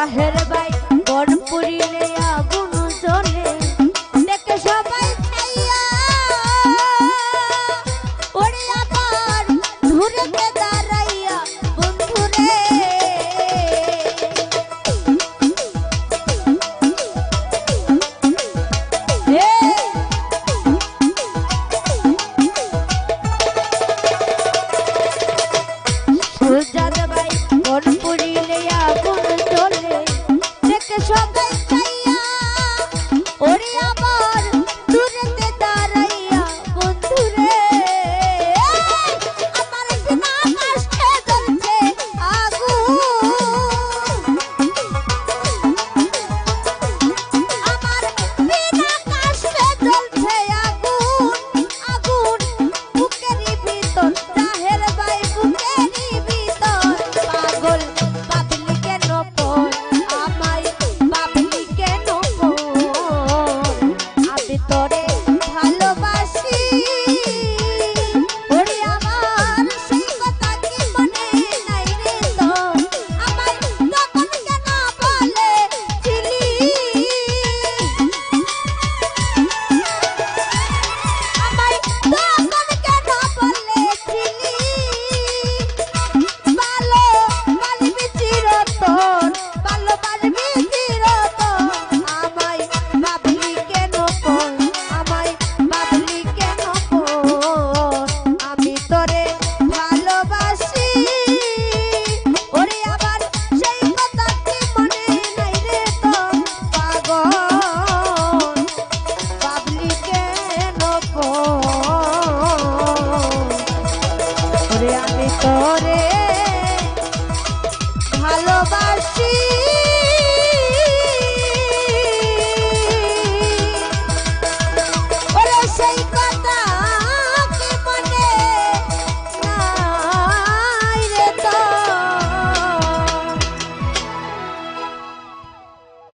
জাহের by ভিতরে ভালোবাসি। ওরে সেই